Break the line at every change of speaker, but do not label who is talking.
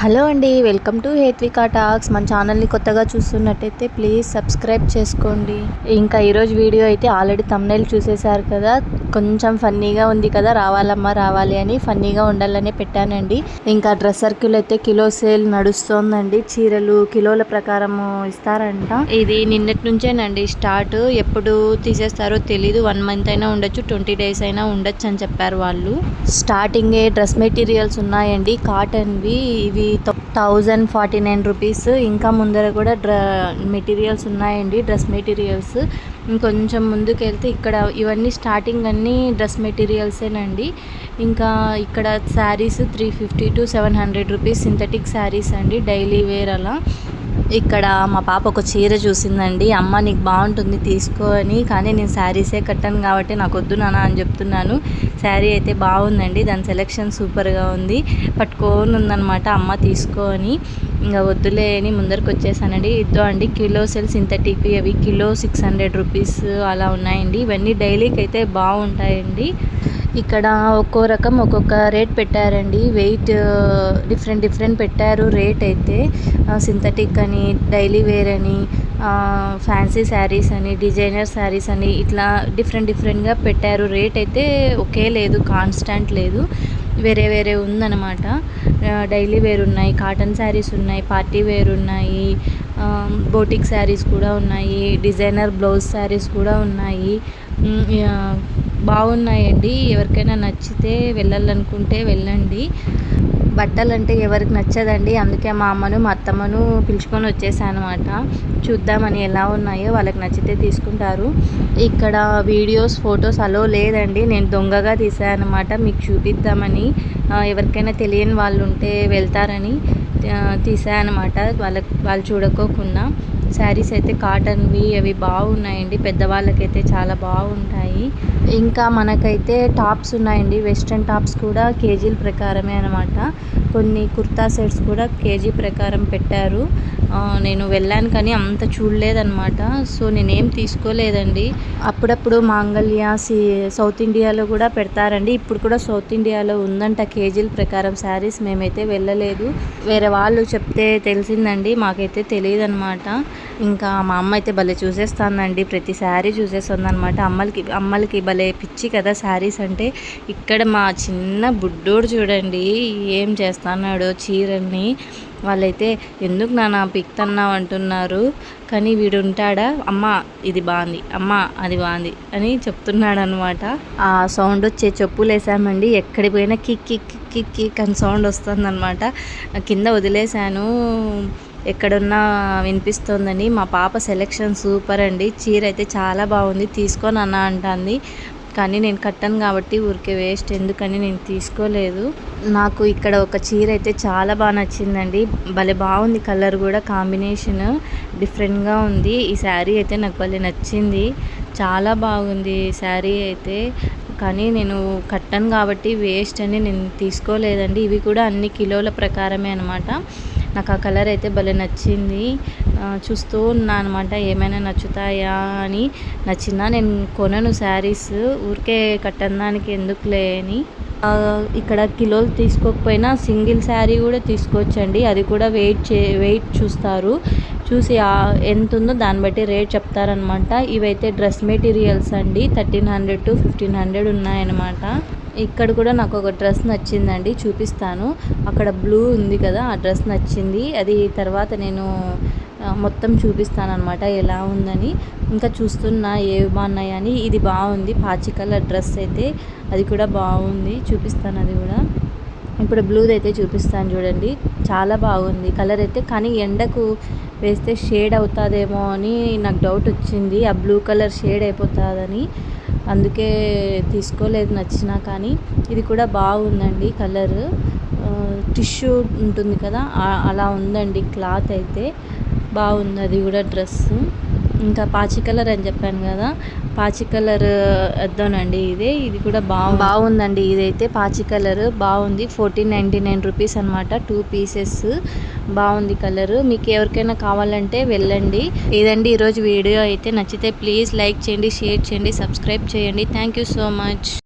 Hello అండి welcome to Hethvika talks. మన ఛానల్ని కొత్తగా చూస్తున్నట్టయితే ప్లీజ్ సబ్స్క్రైబ్ చేసుకోండి. ఇంకా ఈరోజు వీడియో అయితే ఆల్రెడీ తమ్నైల్ చూసేశారు కదా. కొంచెం ఫన్నీగా ఉంది కదా రావాలమ్మా రావాలి అని ఫన్నీగా ఉండాలని పెట్టానండి. ఇంకా డ్రెస్ సర్కిల్ అయితే కిలో సేల్ నడుస్తోందండి. చీరలు కిలోల ప్రకారం ఇస్తారంట. ఇది నిన్నటి నుంచేనండి స్టార్ట్. ఎప్పుడు తీసేస్తారో తెలీదు. వన్ మంత్ అయినా ఉండొచ్చు ట్వంటీ డేస్ అయినా ఉండొచ్చు అని చెప్పారు వాళ్ళు. స్టార్టింగే డ్రెస్ మెటీరియల్స్ ఉన్నాయండి. కాటన్వి ఇవి థౌజండ్ ఫార్టీ నైన్ రూపీస్. ఇంకా ముందర కూడా డ్ర మెటీరియల్స్ ఉన్నాయండి డ్రెస్ మెటీరియల్స్. ఇంకొంచెం ముందుకు వెళ్తే ఇక్కడ ఇవన్నీ స్టార్టింగ్ అన్నీ డ్రెస్ మెటీరియల్సేనండి. ఇంకా ఇక్కడ saris three fifty to seven hundred rupees synthetic saris అండి డైలీ వేర్ అలా. ఇక్కడ మా పాప ఒక చీర చూసిందండి. అమ్మ నీకు బాగుంటుంది తీసుకొని కానీ నేను శారీసే కట్టాను కాబట్టి నాకు వద్దు నాన్న అని చెప్తున్నాను. శారీ అయితే బాగుందండి. దాని సెలెక్షన్ సూపర్గా ఉంది. పట్టుకొని ఉందనమాట అమ్మ తీసుకొని ఇంకా వద్దులే అని వచ్చేసానండి. ఇద్దో అండి కిలో సెల్ సింథటిక్ అవి కిలో సిక్స్ హండ్రెడ్ రూపీస్ అలా ఉన్నాయండి. ఇవన్నీ డైలీకి అయితే బాగుంటాయండి. ఇక్కడ ఒక్కో రకం ఒక్కొక్క రేట్ పెట్టారండి. వెయిట్ డిఫరెంట్ డిఫరెంట్ పెట్టారు రేట్ అయితే సింథటిక్ అని డైలీ వేర్ అని ఫ్యాన్సీ శారీస్ అని డిజైనర్ శారీస్ అని ఇట్లా డిఫరెంట్ డిఫరెంట్గా పెట్టారు. రేట్ అయితే ఒకే లేదు కాన్స్టాంట్ లేదు. వేరే వేరే ఉందన్నమాట. డైలీ వేర్ ఉన్నాయి కాటన్ శారీస్ ఉన్నాయి పార్టీ వేర్ ఉన్నాయి బోటిక్ శారీస్ కూడా ఉన్నాయి డిజైనర్ బ్లౌజ్ శారీస్ కూడా ఉన్నాయి. బాగున్నాయండి. ఎవరికైనా నచ్చితే వెళ్ళాలనుకుంటే వెళ్ళండి. బట్టలు అంటే ఎవరికి నచ్చదండి. అందుకే మా అమ్మను మా అత్తమ్మను పిలుచుకొని వచ్చేసానమాట. చూద్దామని ఎలా ఉన్నాయో వాళ్ళకి నచ్చితే తీసుకుంటారు. ఇక్కడ వీడియోస్ ఫొటోస్ అలో లేదండి. నేను దొంగగా తీసాను అనమాట మీకు చూపిద్దామని ఎవరికైనా తెలియని వాళ్ళు ఉంటే వెళ్తారని తీసానమాట. వాళ్ళకి వాళ్ళు చూడకోకుండా. శారీస్ అయితే కాటన్వి అవి బాగున్నాయండి. పెద్దవాళ్ళకైతే చాలా బాగుంటాయి. ఇంకా మనకైతే టాప్స్ ఉన్నాయండి. వెస్ట్రన్ టాప్స్ కూడా కేజీల ప్రకారమే అనమాట కొన్ని కుర్తా సెట్స్ కూడా కేజీ ప్రకారం పెట్టారు. నేను వెళ్ళాను కానీ అంత చూడలేదన్నమాట. సో నేనేం తీసుకోలేదండి. అప్పుడప్పుడు మాంగళ్య సౌత్ ఇండియాలో కూడా పెడతారండి. ఇప్పుడు కూడా సౌత్ ఇండియాలో ఉందంట కేజీల ప్రకారం శారీస్. మేమైతే వెళ్ళలేదు. వేరే వాళ్ళు చెప్తే తెలిసిందండి. మాకైతే తెలియదు అనమాట ఇంకా మా అమ్మ అయితే భలే చూసేస్తుందండి. ప్రతి శారీ చూసేస్తుంది అనమాట అమ్మలకి అమ్మలకి భలే పిచ్చి కదా శారీస్ అంటే. ఇక్కడ మా చిన్న బుడ్డోడు చూడండి ఏం చేస్తున్నాడో చీరని వాళ్ళైతే ఎందుకు నాన్న పిక్తన్నావు అంటున్నారు? కానీ వీడు ఉంటాడా అమ్మ ఇది బాగుంది. అమ్మ అది బాగుంది. అని చెప్తున్నాడు అనమాట ఆ సౌండ్ వచ్చే చెప్పులు వేసామండి ఎక్కడికి పోయినా కిక్ కిక్ కిక్ కిక్ అని సౌండ్ వస్తుందన్నమాట. కింద వదిలేశాను. ఎక్కడున్నా వినిపిస్తుందని. మా పాప సెలెక్షన్ సూపర్ అండి. చీర అయితే చాలా బాగుంది. తీసుకొని అన్న అంటుంది. కానీ నేను కట్టాను కాబట్టి ఊరికే వేస్ట్ ఎందుకని నేను తీసుకోలేదు. నాకు ఇక్కడ ఒక చీర అయితే చాలా బాగా నచ్చిందండి. భలే బాగుంది కలర్ కూడా కాంబినేషన్ డిఫరెంట్గా ఉంది. ఈ శారీ అయితే నాకు భలే నచ్చింది. చాలా బాగుంది శారీ అయితే. కానీ నేను కట్టాను కాబట్టి వేస్ట్ అని నేను తీసుకోలేదండి. ఇవి కూడా అన్ని కిలోల ప్రకారమే అనమాట నాకు ఆ కలర్ అయితే భలే నచ్చింది. చూస్తూ ఉన్నా అనమాట ఏమైనా నచ్చుతాయా అని. నచ్చిందా? నేను కొనను శారీస్ ఊరికే కట్టడానికి ఎందుకులే అని. ఇక్కడ కిలోలు తీసుకోకపోయినా సింగిల్ శారీ కూడా తీసుకోవచ్చండి. అది కూడా వెయిట్ చే వెయిట్ చూస్తారు. చూసి ఎంత ఉందో దాన్ని బట్టి రేట్ చెప్తారనమాట ఇవైతే డ్రెస్ మెటీరియల్స్ అండి. Thirteen hundred to fifteen hundred ఉన్నాయన్నమాట. ఇక్కడ కూడా నాకు ఒక డ్రెస్ నచ్చిందండి చూపిస్తాను. అక్కడ బ్లూ ఉంది కదా ఆ డ్రెస్ నచ్చింది. అది తర్వాత నేను మొత్తం చూపిస్తాను అనమాట ఎలా ఉందని. ఇంకా చూస్తున్నా ఏవి బాగున్నాయని ఇది బాగుంది పాచి కలర్ డ్రెస్ అయితే. అది కూడా బాగుంది చూపిస్తాను అది కూడా. ఇప్పుడు బ్లూది అయితే చూపిస్తాను చూడండి. చాలా బాగుంది కలర్ అయితే కానీ ఎండకు వేస్తే షేడ్ అవుతుందేమో అని నాకు డౌట్ వచ్చింది. ఆ బ్లూ కలర్ షేడ్ అయిపోతుందని. అందుకే తీసుకోలేదు నచ్చినా కానీ. ఇది కూడా బాగుందండి కలర్. టిష్యూ ఉంటుంది కదా అలా ఉందండి క్లాత్ అయితే. బాగుంది అది కూడా డ్రెస్సు. ఇంకా పాచి కలర్ అని చెప్పాను కదా పాచి కలర్ వద్దానండి ఇదే. ఇది కూడా బాగు బాగుందండి. ఇదైతే పాచి కలర్. బాగుంది. ఫోర్టీన్ నైంటీ నైన్ రూపీస్ అనమాట టూ పీసెస్. బాగుంది కలర్. మీకు ఎవరికైనా కావాలంటే వెళ్ళండి. ఇదండి ఈరోజు వీడియో అయితే నచ్చితే ప్లీజ్ లైక్ చేయండి షేర్ చేయండి సబ్స్క్రైబ్ చేయండి. Thank you so much.